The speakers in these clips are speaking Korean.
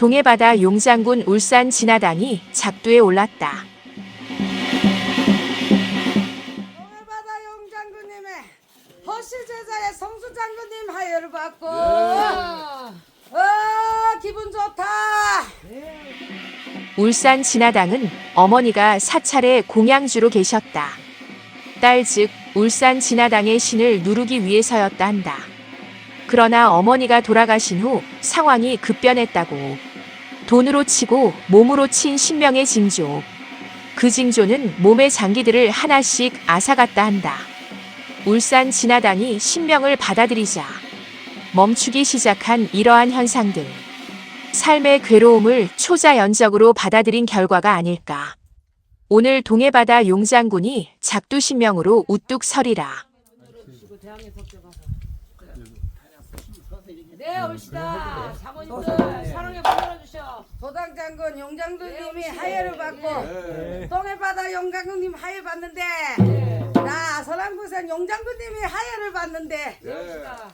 동해바다 용장군 울산 진화당이 작두에 올랐다. 동해바다 용장군님의 허씨 제자의 성수 장군님 하여를 받고 어 기분 좋다 울산 진화당은 어머니가 사찰에 공양주로 계셨다. 딸 즉 울산 진화당의 신을 누르기 위해서였다 한다. 그러나 어머니가 돌아가신 후 상황이 급변했다고. 돈으로 치고 몸으로 친 신명의 징조. 그 징조는 몸의 장기들을 하나씩 앗아갔다 한다. 울산 진화당이 신명을 받아들이자 멈추기 시작한 이러한 현상들. 삶의 괴로움을 초자연적으로 받아들인 결과가 아닐까. 오늘 동해바다 용장군이 작두신명으로 우뚝 서리라. 네, 옳시다. 사모님들 사랑에 불러주셔. 도당 장군 용장군님이 하여를 받고 동해바다 용장군님 하여 받는데 나 서랑부산 용장군님이 하여를 받는데. 옳시다.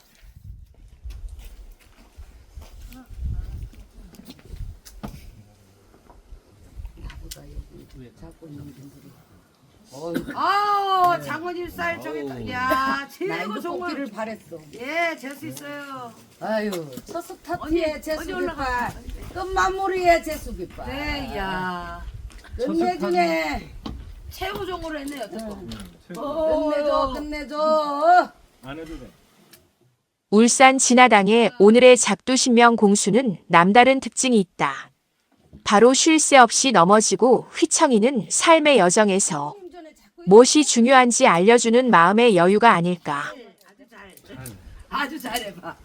아우 장모님살 저기 야. 최고 좋은 거. 를 바랬어. 예, 잴수 있어요. 아유 첫스 타티에 어디 재수 올라가? 깃발 끝마무리에 재수 깃발. 네, 야. 끝내 중에 최고 좋은 거로 했네요. 어, 끝내줘 끝내줘. 안 해도 돼. 울산 진화당의 오늘의 작두신명 공수는 남다른 특징이 있다. 바로 쉴 새 없이 넘어지고 휘청이는 삶의 여정에서 무엇이 중요한지 알려주는 마음의 여유가 아닐까. 아주 잘해봐.